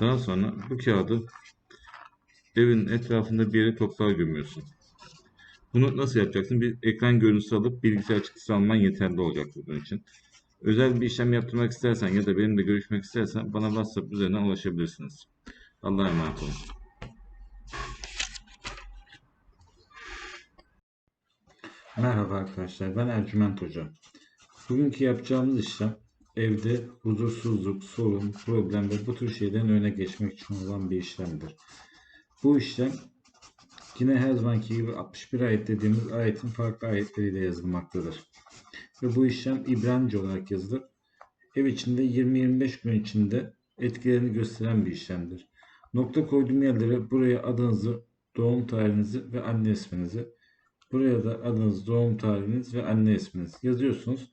Daha sonra bu kağıdı evin etrafında bir yere toprağa gömüyorsun. Bunu nasıl yapacaksın? Bir ekran görüntüsü alıp bilgisayar çıktısı alman yeterli olacak bunun için. Özel bir işlem yaptırmak istersen ya da benimle görüşmek istersen bana WhatsApp üzerinden ulaşabilirsiniz. Allah'a emanet olun. Merhaba arkadaşlar, ben Ercüment Hoca. Bugünkü yapacağımız işlem evde huzursuzluk, sorun, problem ve bu tür şeylerin önüne geçmek için olan bir işlemdir. Bu işlem yine her zamanki gibi 61 ayet dediğimiz ayetin farklı ayetleriyle yazılmaktadır. Ve bu işlem İbranice olarak yazılır. Ev içinde 20-25 gün içinde etkilerini gösteren bir işlemdir. Nokta koyduğum yerlere buraya adınızı, doğum tarihinizi ve anne isminizi, buraya da adınız, doğum tarihiniz ve anne isminiz yazıyorsunuz.